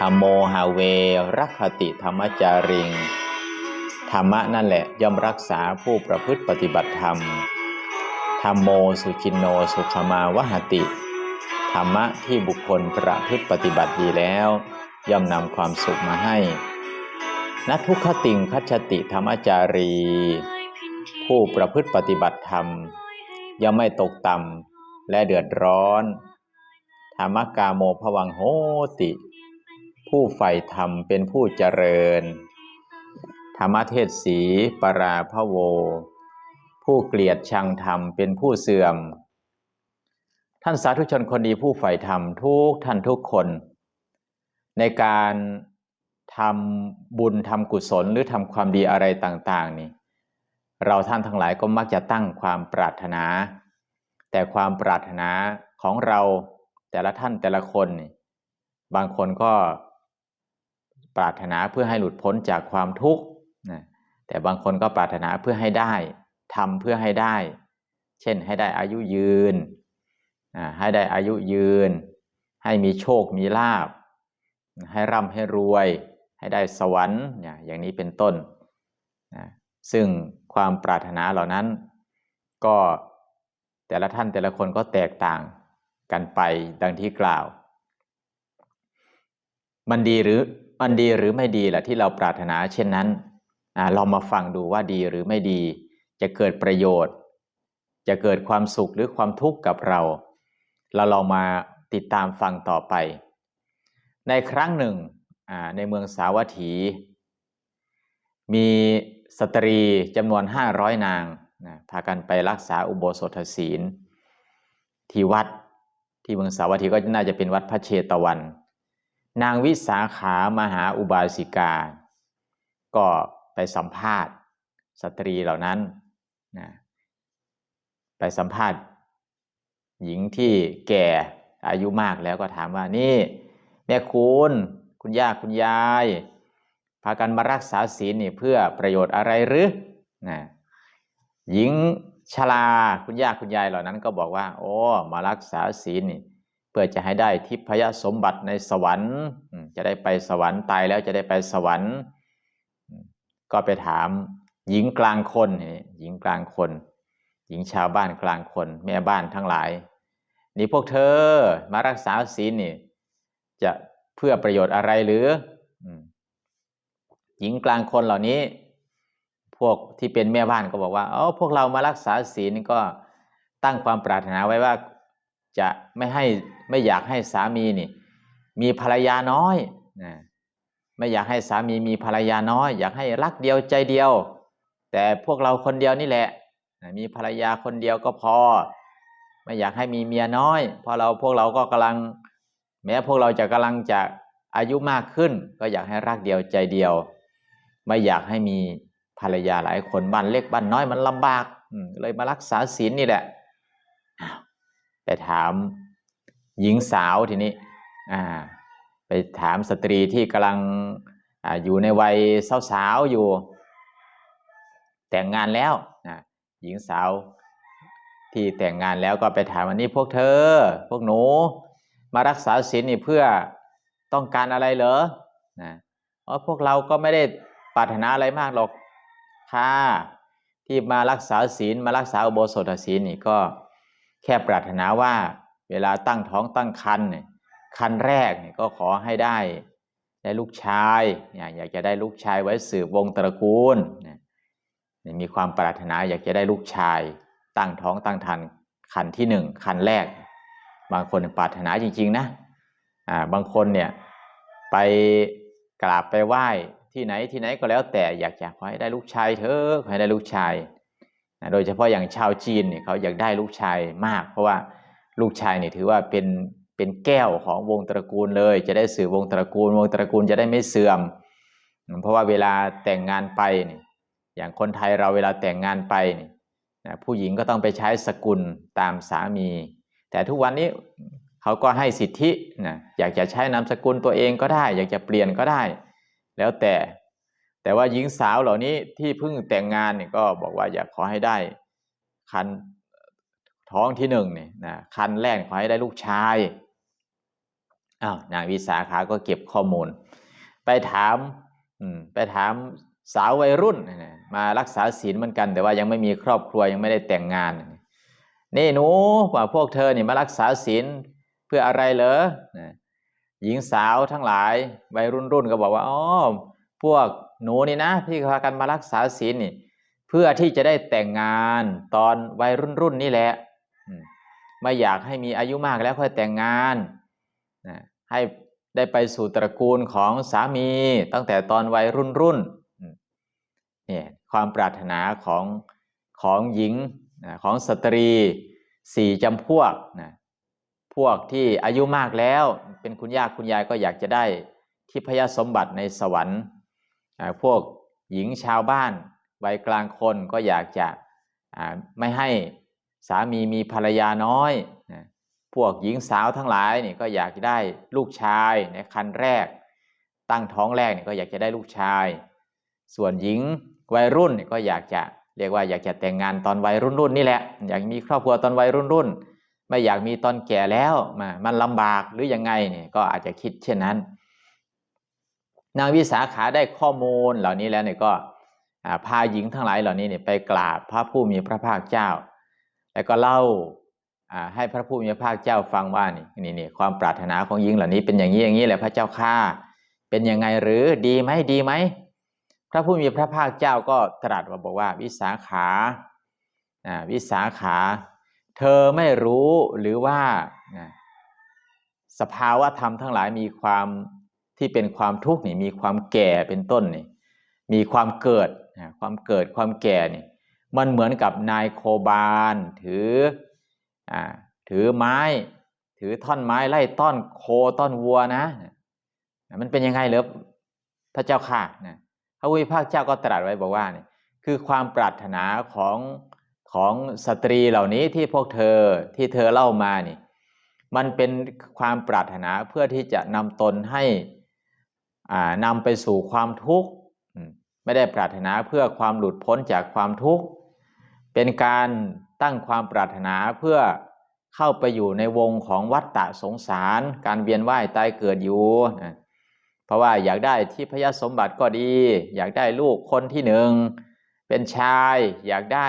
ธรรมโมหาเวรักขติธรรมจาริง ธรรมะนั่นแหละย่อมรักษาผู้ประพฤติปฏิบัติธรรม ธรรมโมสุจินโนสุขมาวหติ ธรรมะที่บุคคลประพฤติปฏิบัติดีแล้ว ย่อมนำความสุขมาให้นัทุกขติงคัจฉติธรรมจารี ผู้ประพฤติปฏิบัติธรรม ย่อมไม่ตกต่ำและเดือดร้อน ธรรมกาโมภวังโหติ ผู้ใฝ่ธรรมเป็นผู้เจริญ ธรรมเทศสีปราพะโว ผู้เกลียดชังธรรมเป็นผู้เสื่อม ท่านสาธุชนคนดีผู้ใฝ่ธรรมทุกท่านทุกคน ในการทำบุญทำกุศลหรือทำความดีอะไรต่างๆนี่เราท่านทั้งหลายก็มักจะตั้งความปรารถนา แต่ความปรารถนาของเราแต่ละท่านแต่ละคน บางคนก็ ปรารถนาเพื่อให้หลุดพ้นจากความทุกข์นะแต่บางคนก็ปรารถนาเพื่อให้ได้ทำเพื่อให้ได้ เช่นให้ได้อายุยืนให้ได้อายุยืน ให้มีโชคมีลาบ ให้ร่ำให้รวย ให้ได้สวรรค์อย่างนี้เป็นต้นนะซึ่งความปรารถนาเหล่านั้น ก็แต่ละท่านแต่ละคนก็แตกต่างกันไปดังที่กล่าว มันดีหรือ มันดีหรือไม่ดีล่ะที่เราปรารถนาเช่นนั้นเรามาฟังดูว่าดีหรือไม่ดี จะเกิดประโยชน์ จะเกิดความสุขหรือความทุกข์กับเรา เราลองมาติดตามฟังต่อไป ในครั้งหนึ่งในเมืองสาวัตถี มีสตรีจำนวนห้าร้อยนางนะพากันไปรักษาอุโบสถศีล ที่วัดที่เมืองสาวัตถีก็น่าจะเป็นวัดพระเชตวัน นางวิสาขามหาอุบาสิกา ก็ไปสัมภาษณ์สตรีเหล่านั้นนะไปสัมภาษณ์ หญิงที่แก่อายุมากแล้วก็ถามว่านี่ แม่คุณคุณย่าคุณยาย พากันมารักษาศีลนี่เพื่อประโยชน์อะไรหรือนะหญิงชราคุณย่าคุณยายเหล่านั้นก็บอกว่า โอ้มารักษาศีลนี่ พื่อจะให้ได้ทิพยสมบัติในสวรรค์ จะได้ไปสวรรค์ตายแล้วจะได้ไปสวรรค์ ก็ไปถามหญิงกลางคนหญิงกลางคน หญิงชาวบ้านกลางคน แม่บ้านทั้งหลาย นี่พวกเธอมารักษาศีลนี่ จะเพื่อประโยชน์อะไรหรือ หญิงกลางคนเหล่านี้ พวกที่เป็นแม่บ้านก็บอกว่า เออพวกเรามารักษาศีลก็ตั้งความปรารถนาไว้ว่า จะไม่ให้ไม่อยากให้สามีนี่มีภรรยาน้อยนะไม่อยากให้สามีมีภรรยาน้อย อยากให้รักเดียวใจเดียว แต่พวกเราคนเดียวนี่แหละมีภรรยาคนเดียวก็พอ ไม่อยากให้มีเมียน้อย เพราะเราพวกเราก็กำลัง แม้พวกเราจะกำลังจะอายุมากขึ้น ก็อยากให้รักเดียวใจเดียว ไม่อยากให้มีภรรยาหลายคนบ้านเล็กบ้านน้อยมันลำบากเลยมารักษาศีลนี่แหละ ไปถามหญิงสาวทีนี้ไปถามสตรีที่กำลังออยู่ในวัยสาวๆอยู่ แต่งงานแล้วหญิงสาวที่แต่งงานแล้วก็ไปถามวันนี้พวกเธอ พวกหนู มารักษาศีลนี่เพื่อต้องการอะไรเหรอนะเพราะพวกเราก็ไม่ได้ปรารถนาอะไรมากหรอกค่ะที่มารักษาศีลมารักษาอุโบสถศีลนี่ก็ แค่ปรารถนาว่าเวลาตั้งท้องตั้งครรภ์เนี่ยคันแรกเนี่ยก็ขอให้ได้ได้ลูกชายเนี่ยอยากจะได้ลูกชายไว้สืบวงศ์ตระกูลเนี่ยมีความปรารถนาอยากจะได้ลูกชาย ตั้งท้องตั้งทันคันที่หนึ่งคันแรก บางคนปรารถนาจริง ๆ นะอ่าบางคนเนี่ยไปกราบไปไหว้ที่ไหนที่ไหนก็แล้วแต่อยากจะขอให้ได้ลูกชายเถอะขอให้ได้ลูกชาย โดยเฉพาะอย่างชาวจีนเนี่ยเขาอยากได้ลูกชายมาก เพราะว่าลูกชายเนี่ยถือว่าเป็นเป็นแก้วของวงตระกูลเลย จะได้สื่อวงตระกูล วงตระกูลจะได้ไม่เสื่อม เพราะว่าเวลาแต่งงานไปเนี่ยอย่างคนไทยเราเวลาแต่งงานไปเนี่ยผู้หญิงก็ต้องไปใช้สกุลตามสามี แต่ทุกวันนี้เขาก็ให้สิทธินะอยากจะใช้นามสกุลตัวเองก็ได้ อยากจะเปลี่ยนก็ได้ แล้วแต่ แต่ว่าหญิงสาวเหล่านี้ที่เพิ่งแต่งงานเนี่ยก็บอกว่าอยากขอให้ได้คันท้องที่หนึ่งเนี่ยนะคันแรกขอให้ได้ลูกชายอ้าวนางวิสาขาก็เก็บข้อมูล ไปถามอืมไปถามสาววัยรุ่นมารักษาศีลเหมือนกัน แต่ว่ายังไม่มีครอบครัวยังไม่ได้แต่งงาน นี่หนูว่าพวกเธอเนี่ยมารักษาศีลเพื่ออะไรเหรอหญิงสาวทั้งหลายวัยรุ่นรุ่นก็บอกว่าอ๋อพวก หนูนี่นะที่พากันมารักษาศีลนี่ เพื่อที่จะได้แต่งงานตอนวัยรุ่นรุ่นนี่แหละไม่อยากให้มีอายุมากแล้วค่อยแต่งงานนะให้ได้ไปสู่ตระกูลของสามีตั้งแต่ตอนวัยรุ่นรุ่นเนี่ยความปรารถนาของของหญิงของสตรีสี่จำพวกนะพวกที่อายุมากแล้วเป็นคุณย่าคุณยายก็อยากจะได้ทิพยสมบัติในสวรรค์ พวกหญิงชาวบ้านวัยกลางคนก็อยากจะไม่ให้สามีมีภรรยาน้อยนะพวกหญิงสาวทั้งหลายนี่ก็อยากจะได้ลูกชายในคันแรก ตั้งท้องแรกนี่ก็อยากจะได้ลูกชาย ส่วนหญิงวัยรุ่นนี่ก็อยากจะเรียกว่าอยากจะแต่งงานตอนวัยรุ่นรุ่นนี่แหละ อยากมีครอบครัวตอนวัยรุ่นรุ่นไม่อยากมีตอนแก่แล้วมามันลำบากหรือยังไงเนี่ยก็อาจจะคิดเช่นนั้น นางวิสาขาได้ข้อมูลเหล่านี้แล้วเนี่ยก็พาหญิงทั้งหลายเหล่านี้เนี่ยไปกราบพระผู้มีพระภาคเจ้า แล้วก็เล่าให้พระผู้มีพระภาคเจ้าฟังว่านี่นี่นี่ความปรารถนาของหญิงเหล่านี้เป็นอย่างนี้อย่างนี้แหละพระเจ้าข้าเป็นยังไงหรือดีไหมดีไหมพระผู้มีพระภาคเจ้าก็ตรัสมาบอกว่าวิสาขาวิสาขา เธอไม่รู้หรือว่าสภาวะธรรมทั้งหลายมีความ ที่เป็นความทุกข์นี่มีความแก่เป็นต้นนี่มีความเกิดนะความเกิดความแก่นี่มันเหมือนกับนายโคบาน ถืออ่าถือไม้ ถือท่อนไม้ไล่ต้อนโคต้อนวัวนะ มันเป็นยังไงเหรอพระเจ้าค่ะนะพระวิภาคเจ้าก็ตรัสไว้บอกว่านี่คือความปรารถนาของของสตรีเหล่านี้ที่พวกเธอที่เธอเล่ามานี่ มันเป็นความปรารถนาเพื่อที่จะนำตนให้ นำไปสู่ความทุกข์ไม่ได้ปรารถนาเพื่อความหลุดพ้นจากความทุกข์เป็นการตั้งความปรารถนาเพื่อเข้าไปอยู่ในวงของวัฏฏะสงสาร การเวียนว่ายตายเกิดอยู่นะเพราะว่าอยากได้ที่พยสมบัติก็ดี อยากได้ลูกคนที่หนึ่งเป็นชายอยากได้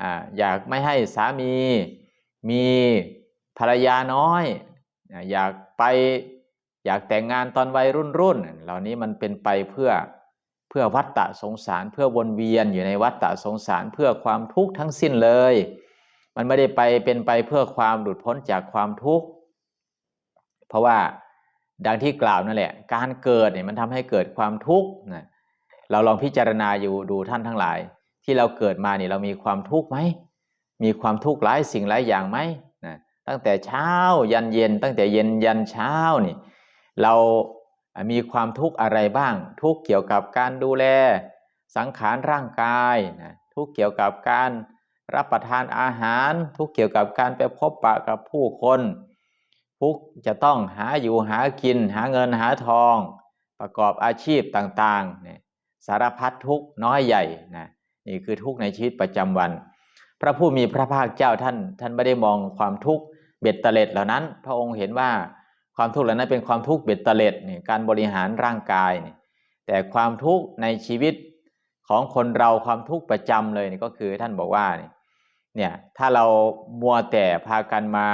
อ่าอยากไม่ให้สามีมีภรรยาน้อย อยากไป อยากแต่งงานตอนวัยรุ่นรุ่นเหล่านี้มันเป็นไปเพื่อเพื่อวัฏฏะสงสารเพื่อวนเวียนอยู่ในวัฏฏะสงสารเพื่อความทุกข์ทั้งสิ้นเลย มันไม่ได้ไปเป็นไปเพื่อความหลุดพ้นจากความทุกข์เพราะว่าดังที่กล่าวนั่นแหละ การเกิดเนี่ยมันทำให้เกิดความทุกข์นะเราลองพิจารณาอยู่ดูท่านทั้งหลาย ที่เราเกิดมาเนี่ยเรามีความทุกข์ไหมมีความทุกข์หลายสิ่งหลายอย่างไหมนะตั้งแต่เช้ายันเย็นตั้งแต่เย็นยันเช้านี่ เรามีความทุกข์อะไรบ้าง ทุกเกี่ยวกับการดูแล สังขารร่างกายนะทุกเกี่ยวกับการรับประทานอาหาร ทุกเกี่ยวกับการไปพบปะกับผู้คนทุกจะต้องหาอยู่หากิน หาเงินหาทอง ประกอบอาชีพต่างๆเนี่ยสารพัดทุกน้อยใหญ่นะนี่คือทุกในชีวิตประจำวัน พระผู้มีพระภาคเจ้าท่าน ท่านไม่ได้มองความทุกข์เบ็ดเตล็ดเหล่านั้น พระองค์เห็นว่า ความทุกข์เหล่านั้นเป็นความทุกข์เบ็ดเตล็ดนี่การบริหารร่างกายนี่แต่ความทุกข์ในชีวิตของคนเราความทุกข์ประจำเลยนี่ก็คือท่านบอกว่าเนี่ยถ้าเรามัวแต่พากันมา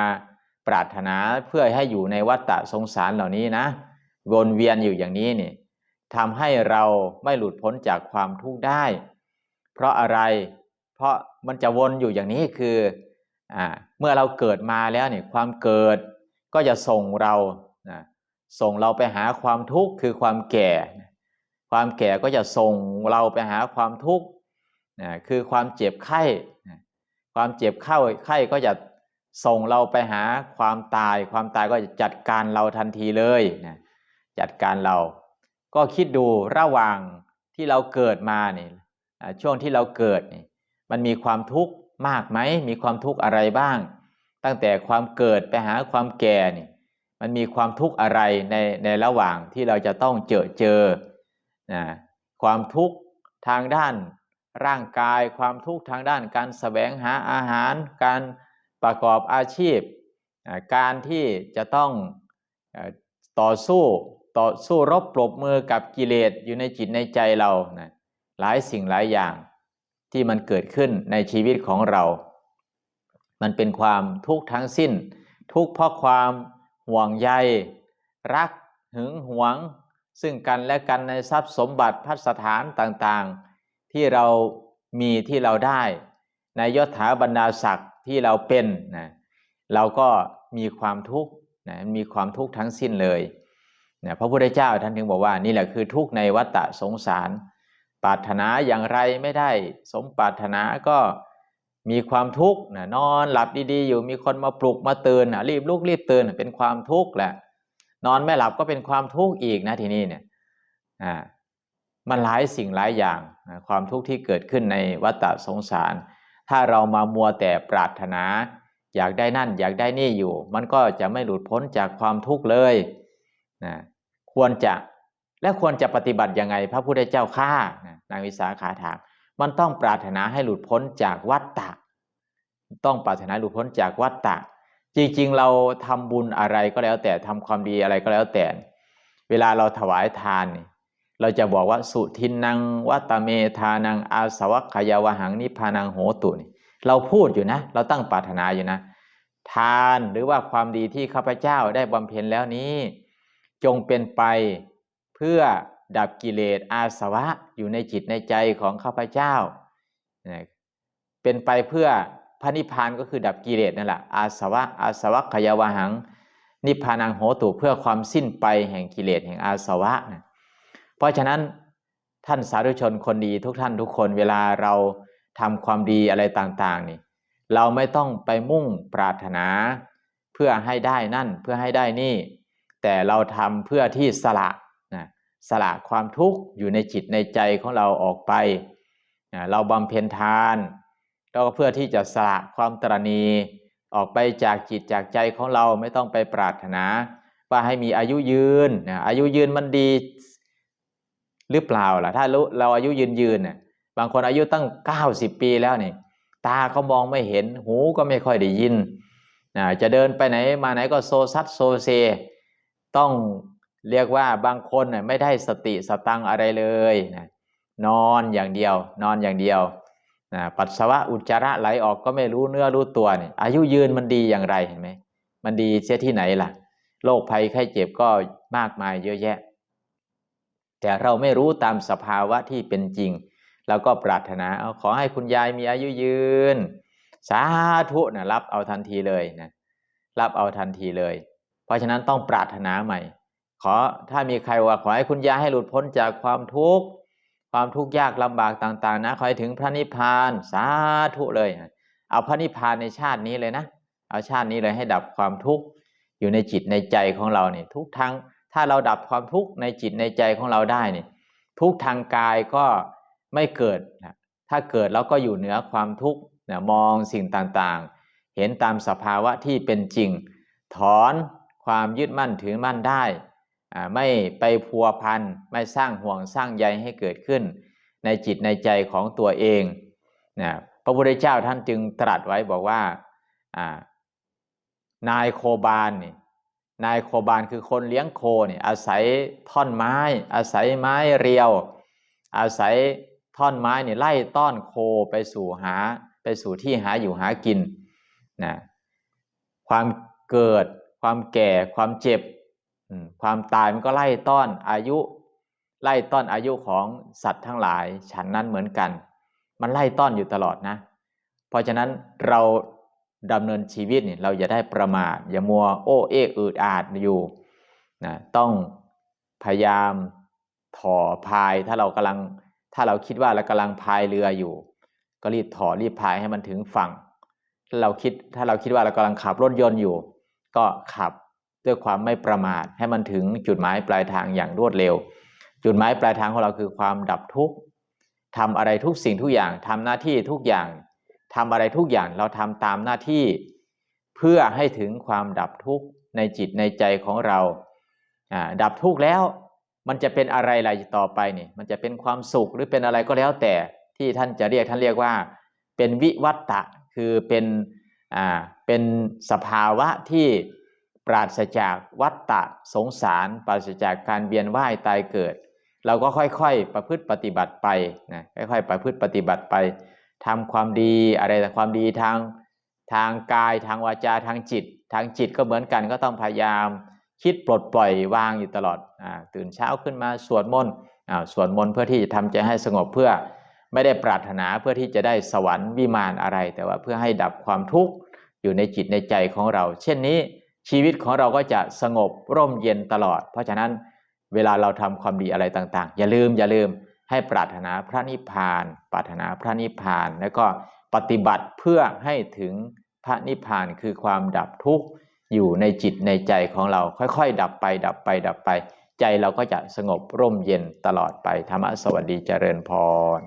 ปรารถนาเพื่อให้อยู่ในวัฏฏะสงสารเหล่านี้นะ วนเวียนอยู่อย่างนี้นี่ทำให้เราไม่หลุดพ้นจากความทุกข์ได้ เพราะอะไรเพราะมันจะวนอยู่อย่างนี้คืออ่าเมื่อเราเกิดมาแล้วเนี่ยความเกิด ก็จะส่งเรานะส่งเราไปหาความทุกข์คือความแก่ ความแก่ก็จะส่งเราไปหาความทุกข์นะคือความเจ็บไข้นะความเจ็บเข้าไข้ก็จะส่งเราไปหาความตาย ความตายก็จะจัดการเราทันทีเลยนะจัดการเรา ก็คิดดูระหว่างที่เราเกิดมาเนี่ยช่วงที่เราเกิดนี่มันมีความทุกข์มากไหมมีความทุกข์อะไรบ้าง ตั้งแต่ความเกิดไปหาความแก่นี่มันมีความทุกข์อะไรในในระหว่างที่เราจะต้องเจอเจอนะความทุกข์ทางด้านร่างกาย ความทุกข์ทางด้านการแสวงหาอาหาร การประกอบอาชีพ การที่จะต้องต่อสู้ต่อสู้รบปรบมือกับกิเลสอยู่ในจิตในใจเรานะหลายสิ่งหลายอย่างที่มันเกิดขึ้นในชีวิตของเรา มันเป็นความทุกข์ทั้งสิ้น ทุกข์เพราะความห่วงใย รักหึงหวง ซึ่งกันและกันในทรัพย์สมบัติพัสถานต่างๆ ที่เรามีที่เราได้ ในยศถาบรรดาศักดิ์ที่เราเป็นนะเราก็มีความทุกข์นะมีความทุกข์ทั้งสิ้นเลยนะพระพุทธเจ้าท่านถึงบอกว่านี่แหละคือทุกข์ในวัฏสงสาร ปรารถนาอย่างไรไม่ได้ สมปรารถนาก็ มีความทุกข์นะนอนหลับดีๆ อยู่มีคนมาปลุกมาตื่นนะรีบลุกรีบตื่นเป็นความทุกข์แหละ นอนไม่หลับก็เป็นความทุกข์อีกนะทีนี้เนี่ยอ่ามันหลายสิ่งหลายอย่างนะความทุกข์ที่เกิดขึ้นในวัฏสงสาร ถ้าเรามามัวแต่ปรารถนา อยากได้นั่น อยากได้นี่อยู่ มันก็จะไม่หลุดพ้นจากความทุกข์เลยนะควรจะและควรจะปฏิบัติยังไง พระพุทธเจ้าข้านางวิสาขาถาม มันต้องปรารถนาให้หลุดพ้นจากวัฏฏะ ต้องปรารถนาหลุดพ้นจากวัฏฏะ จริงๆ เราทำบุญอะไรก็แล้วแต่ทำความดีอะไรก็แล้วแต่ เวลาเราถวายทาน เราจะบอกว่าสุทินนางวัตเมธานังอาสวัคยาวหังนิพานังโหตุนเราพูดอยู่นะ เราตั้งปรารถนาอยู่นะ ทานหรือว่าความดีที่ข้าพเจ้าได้บำเพ็ญแล้วนี้ จงเป็นไปเพื่อ ดับกิเลสอาสวะอยู่ในจิตในใจของข้าพเจ้า เป็นไปเพื่อพระนิพพานก็คือดับกิเลสนั่นแหละอาสวะอาสวะขยาวหัง นิพพานังโหตุเพื่อความสิ้นไปแห่งกิเลสแห่งอาสวะนะเพราะฉะนั้นท่านสาธุชนคนดีทุกท่านทุกคนเวลาเราทำความดีอะไรต่างๆนี่เราไม่ต้องไปมุ่งปรารถนา เพื่อให้ได้นั่นเพื่อให้ได้นี่ แต่เราทำเพื่อที่สละ สละความทุกข์อยู่ในจิตในใจของเราออกไป เราบำเพ็ญทานก็เพื่อที่จะสละความตรณีออกไปจากจิตจากใจของเราไม่ต้องไปปรารถนา ว่าให้มีอายุยืนอายุยืนมันดีหรือเปล่าล่ะถ้าเราอายุยืนยืนเนี่ยบางคนอายุตั้งเก้าสิบปีแล้วนี่ตาเขามองไม่เห็นหูก็ไม่ค่อยได้ยินจะเดินไปไหนมาไหนก็โซซัดโซเซ ต้อง เรียกว่าบางคนไม่ได้สติสตังอะไรเลยนะนอนอย่างเดียว นอนอย่างเดียวนะปัสสาวะอุจจาระไหลออกก็ไม่รู้เนื้อรู้ตัวนี่อายุยืนมันดีอย่างไรเห็นไหมมันดีเสียที่ไหนล่ะโรคภัยไข้เจ็บก็มากมายเยอะแยะ แต่เราไม่รู้ตามสภาวะที่เป็นจริงเราก็ปรารถนาเอาขอให้คุณยายมีอายุยืน สาธุนะรับเอาทันทีเลยนะรับเอาทันทีเลย เพราะฉะนั้นต้องปรารถนาใหม่ ขอถ้ามีใครว่าขอให้คุณยายให้หลุดพ้นจากความทุกข์ความทุกข์ยากลำบากต่าง ๆ นะขอให้ถึงพระนิพพานสาธุเลย เอาพระนิพพานในชาตินี้เลยนะเอาชาตินี้เลยให้ดับความทุกข์อยู่ในจิตในใจของเราเนี่ยทุกทางถ้าเราดับความทุกข์ในจิตในใจของเราได้เนี่ยทุกทางกายก็ไม่เกิดนะถ้าเกิดแล้วก็อยู่เหนือความทุกข์นะมองสิ่งต่างๆ เห็นตามสภาวะที่เป็นจริง ถอนความยึดมั่นถือมั่นได้ ไม่ไปพัวพันไม่สร้างห่วงสร้างใยให้เกิดขึ้น ในจิตในใจของตัวเองนะพระพุทธเจ้าท่านจึงตรัสไว้บอกว่านายโคบาลนี่นายโคบาลคือคนเลี้ยงโคนี่อาศัยท่อนไม้ อาศัยไม้เรียว อาศัยท่อนไม้นี่ไล่ต้อนโคไปสู่หาไปสู่ที่หาอยู่หากินนะความเกิดความแก่ความเจ็บ ความตายมันก็ไล่ต้อนอายุ ไล่ต้อนอายุของสัตว์ทั้งหลาย ฉันนั้นเหมือนกัน มันไล่ต้อนอยู่ตลอดนะ เพราะฉะนั้นเราดำเนินชีวิตเนี่ยเราอย่าได้ประมาทอย่ามัวโอ้เอกอืดอาดอยู่นะต้องพยายามถอพายถ้าเรากำลังถ้าเราคิดว่าเรากำลังพายเรืออยู่ ก็รีบถอรีบพายให้มันถึงฝั่ง ถ้าเราคิดถ้าเราคิดว่าเรากำลังขับรถยนต์อยู่ ก็ขับ ด้วยความไม่ประมาทให้มันถึงจุดหมายปลายทางอย่างรวดเร็ว จุดหมายปลายทางของเราคือความดับทุกข์ทำอะไรทุกสิ่งทุกอย่างทำหน้าที่ทุกอย่างทำอะไรทุกอย่างเราทำตามหน้าที่ เพื่อให้ถึงความดับทุกข์ในจิตในใจของเรา ดับทุกข์แล้วมันจะเป็นอะไรอะไรต่อไปนี่มันจะเป็นความสุขหรือเป็นอะไรก็แล้วแต่ที่ท่านจะเรียกท่านเรียกว่า เป็นวิวัตตะคือเป็นอ่าเป็นสภาวะที่ ปราศจากวัตตะสงสาร ปราศจากการเวียนว่ายตายเกิด เราก็ค่อยๆประพฤติปฏิบัติไปนะค่อยๆประพฤติปฏิบัติไปทำความดีอะไรแต่ความดีทางทางกายทางวาจาทางจิต ทางจิตก็เหมือนกันก็ต้องพยายามคิดปลดปล่อยวางอยู่ตลอดอตื่นเช้าขึ้นมาสวดมนต์สวดมนต์เพื่อที่จะทำใจให้สงบเพื่อไม่ได้ปรารถนาเพื่อที่จะได้สวรรค์วิมานอะไร แต่ว่าเพื่อให้ดับความทุกข์อยู่ในจิตในใจของเรา เช่นนี้ ชีวิตของเราก็จะสงบร่มเย็นตลอด เพราะฉะนั้นเวลาเราทำความดีอะไรต่างๆ อย่าลืมอย่าลืมให้ปรารถนาพระนิพพาน ปรารถนาพระนิพพาน แล้วก็ปฏิบัติเพื่อให้ถึงพระนิพพานคือความดับทุกข์อยู่ในจิตในใจของเราค่อยๆ ดับไป ดับไป ดับไป ใจเราก็จะสงบร่มเย็นตลอดไปธรรมะสวัสดีเจริญพร